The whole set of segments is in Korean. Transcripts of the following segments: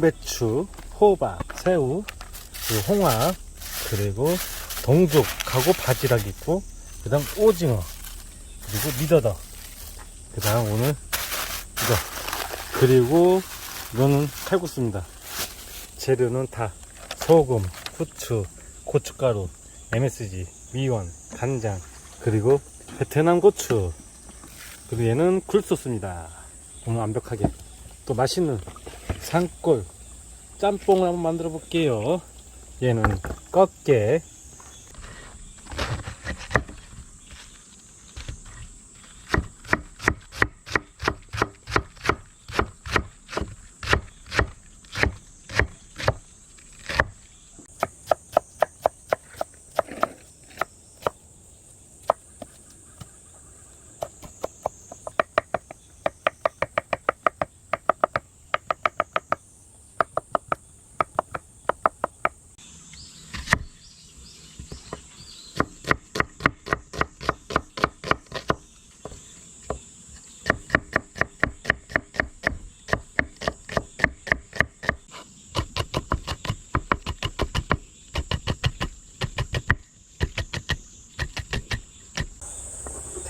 배추, 호박, 새우, 그리고 홍합, 그리고 동죽하고 바지락 있고, 그 다음 오징어, 그리고 미더더, 그 다음 오늘 이거, 그리고 이거는 칼국수입니다. 재료는 다 소금, 후추, 고춧가루, MSG, 미원, 간장, 그리고 베트남 고추, 그리고 얘는 굴소스입니다. 오늘 완벽하게 또 맛있는 산골 짬뽕을 한번 만들어 볼게요. 얘는 꺾게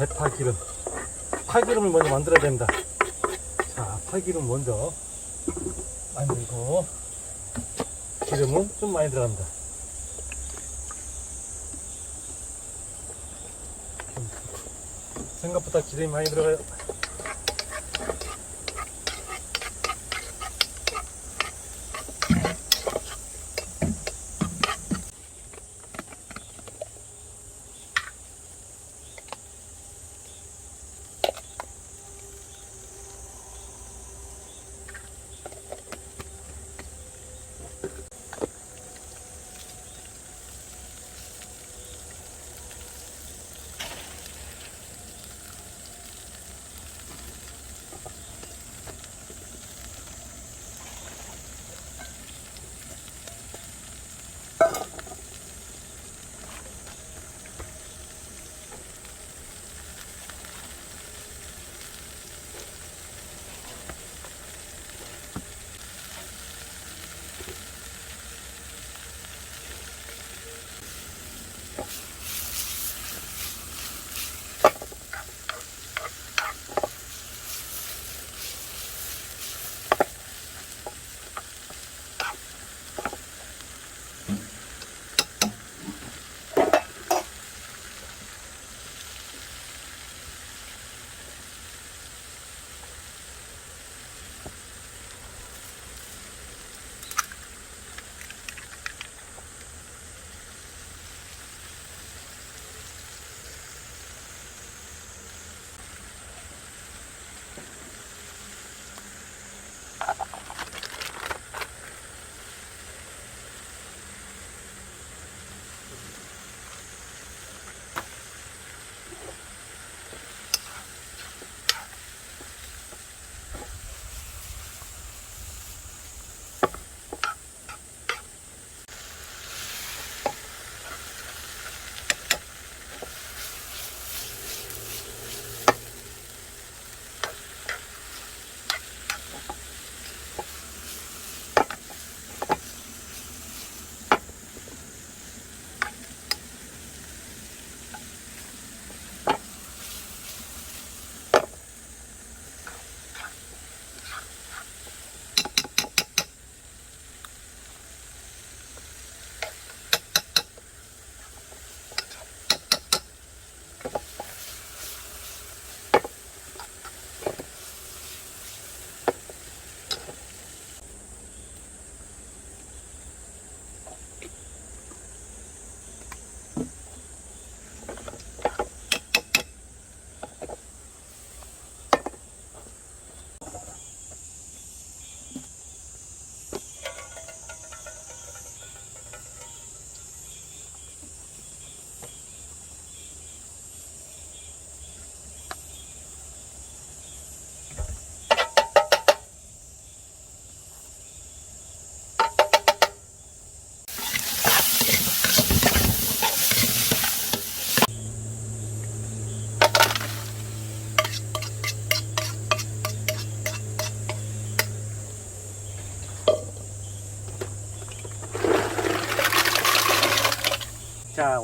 대파 기름. 파기름을 먼저 만들어야 됩니다. 자 파기름 먼저 만들고 기름은 좀 많이 들어갑니다. 생각보다 기름이 많이 들어가요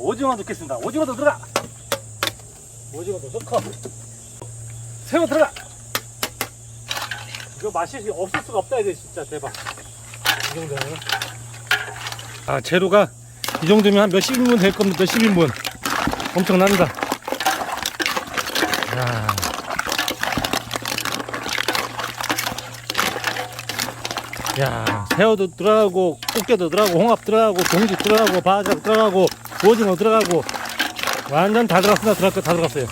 오징어 넣겠습니다. 오징어도 들어가. 오징어도 넣고. 새우 들어가. 이거 맛이 없을 수가 없다 이제 진짜 대박. 이 정도면. 아 재료가 이 정도면 한 몇십 인분 될 겁니다. 몇십 인분. 엄청납니다. 야. 야, 새우도 들어가고, 꽃게도 들어가고, 홍합 들어가고, 동지 들어가고, 바지락 들어가고, 오징어 들어가고, 완전 다 들어갔습니다. 들어가, 다 들어갔어요.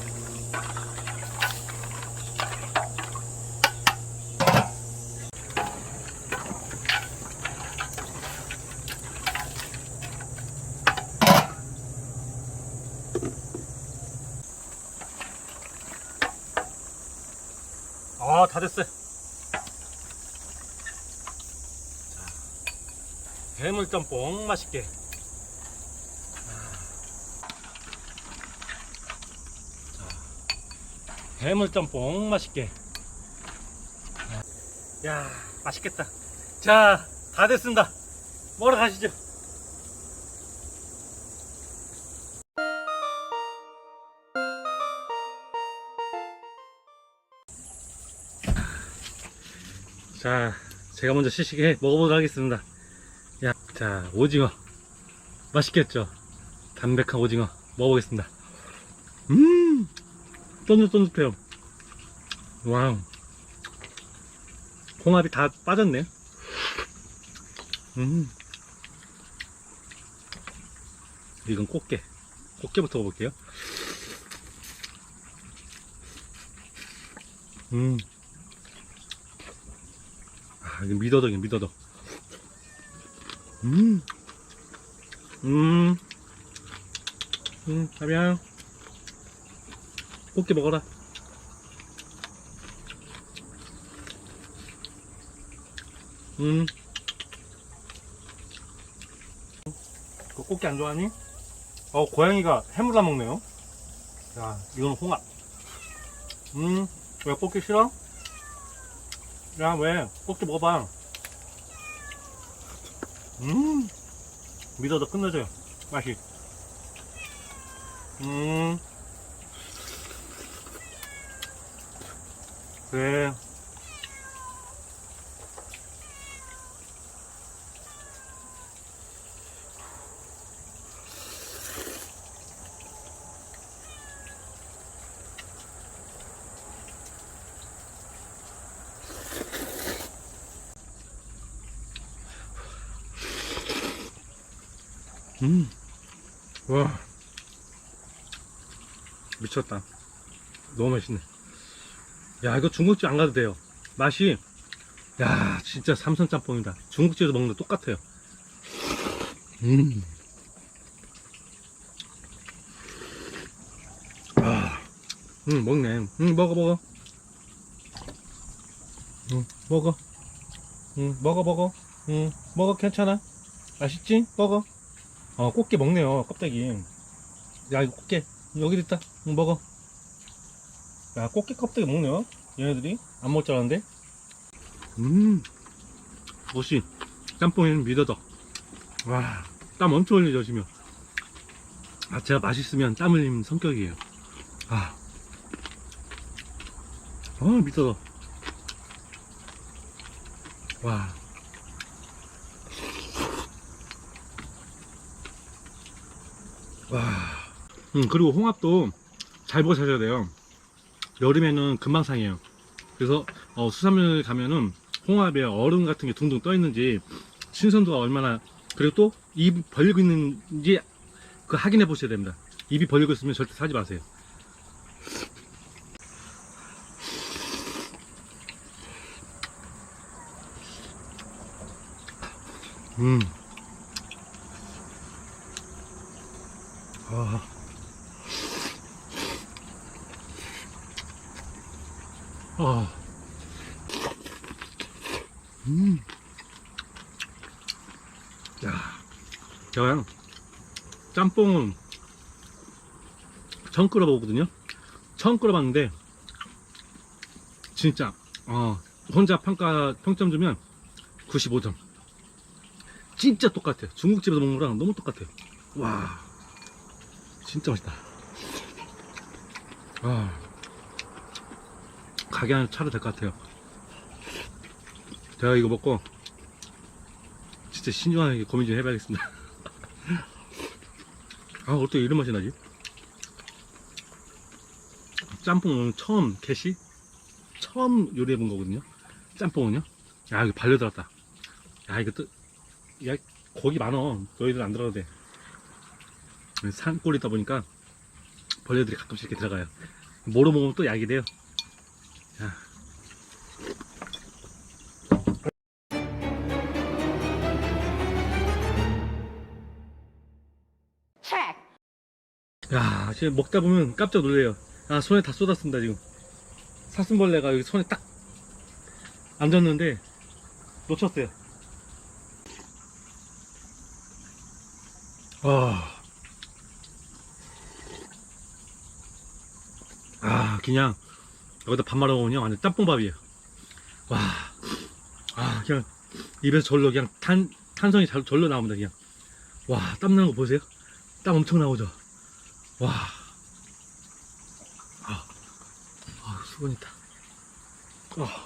아, 다 됐어요. 해물짬뽕 맛있게. 해물짬뽕 맛있게. 야, 맛있겠다. 자, 다 됐습니다. 먹으러 가시죠. 자, 제가 먼저 시식해 먹어보도록 하겠습니다. 야, 자, 오징어. 맛있겠죠? 담백한 오징어. 먹어보겠습니다. 음! 쫀득쫀득해요. 와우. 홍합이 다 빠졌네. 음. 이건 꽃게. 꽃게부터 먹어볼게요. 음. 아, 이거 미더덕이네, 미더덕. 음. 음. 음, 가면. 꽃게 먹어라. 음. 그 꽃게 안 좋아하니? 어, 고양이가 해물라 먹네요. 자, 이건 홍합. 음, 왜 꽃게 싫어? 야, 왜? 꽃게 먹어봐. 음, 믿어도 끝내줘요. 맛이. 음, 그래. 음, 와, 미쳤다. 너무 맛있네. 야, 이거 중국집 안 가도 돼요. 맛이, 야, 진짜 삼선 짬뽕이다. 중국집에서 먹는 거 똑같아요. 음. 아, 음, 먹네. 음, 먹어, 먹어. 음, 먹어. 음, 먹어, 먹어. 음, 먹어, 괜찮아. 맛있지? 먹어. 어, 꽃게 먹네요, 껍데기. 야, 이거 꽃게. 여기 있다. 응, 먹어. 야, 꽃게 껍데기 먹네요. 얘네들이. 안 먹을 줄 알았는데. 음. 옷이, 짬뽕에는 미더덕. 와, 땀 엄청 흘리죠, 지금. 아, 제가 맛있으면 땀 흘리는 성격이에요. 아. 어, 미더덕. 와. 와. 음, 그리고 홍합도 잘 보고 사셔야 돼요. 여름에는 금방 상해요. 그래서 어, 수산물 가면은 홍합에 얼음 같은 게 둥둥 떠 있는지 신선도가 얼마나 그리고 또 입 벌리고 있는지 그 확인해 보셔야 됩니다. 입이 벌리고 있으면 절대 사지 마세요. 음. 아. 음. 야. 제가 짬뽕은 처음 끓여보거든요. 처음 끓여봤는데, 진짜, 어, 혼자 평가, 평점 주면 95점. 진짜 똑같아요. 중국집에서 먹는 거랑 너무 똑같아요. 와. 진짜 맛있다. 아, 가게 안에 차도 될 것 같아요. 제가 이거 먹고 진짜 신중하게 고민 좀 해봐야겠습니다. 아, 어떻게 이런 맛이 나지? 짬뽕은 처음 개시 처음 요리해 본 거거든요. 짬뽕은요. 야, 이거 발려들었다. 야, 이거 또, 야, 고기 많어. 너희들 안 들어도 돼. 산골이다 보니까 벌레들이 가끔씩 이렇게 들어가요. 모로 먹으면 또 약이 돼요. 야, 지금 먹다 보면 깜짝 놀래요. 아, 손에 다 쏟았습니다, 지금. 사슴벌레가 여기 손에 딱 앉았는데, 놓쳤어요. 아. 아, 그냥, 여기다 밥 말아 먹으면 완전 짬뽕밥이에요. 와. 아, 그냥, 입에서 절로 그냥 탄, 탄성이 잘, 절로 나옵니다, 그냥. 와, 땀 나는 거 보세요? 땀 엄청 나오죠? 와. 아, 아 수건 있다. 아.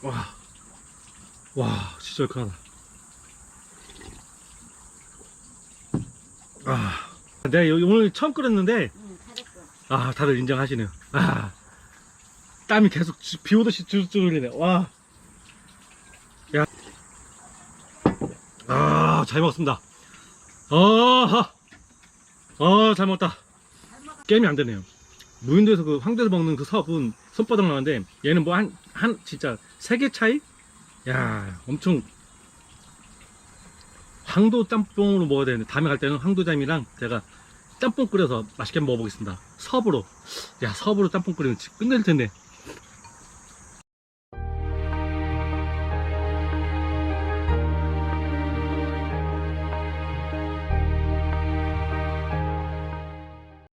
와. 와, 진짜 얼큰하다. 아. 내가 오늘 처음 끓였는데, 응, 잘했어. 아, 다들 인정하시네요. 아. 땀이 계속 지- 비 오듯이 줄줄 흘리네. 와. 야. 아, 잘 먹었습니다. 아, 아, 잘 먹었다. 게임이 안 되네요. 무인도에서 그 황도에서 먹는 그 서분 손바닥 나는데 얘는 뭐 한, 한, 진짜 세 개 차이? 야, 엄청 황도 짬뽕으로 먹어야 되는데 다음에 갈 때는 황도잠이랑 제가 짬뽕 끓여서 맛있게 먹어보겠습니다. 섭으로. 야, 섭으로 짬뽕 끓이면 끝낼 텐데.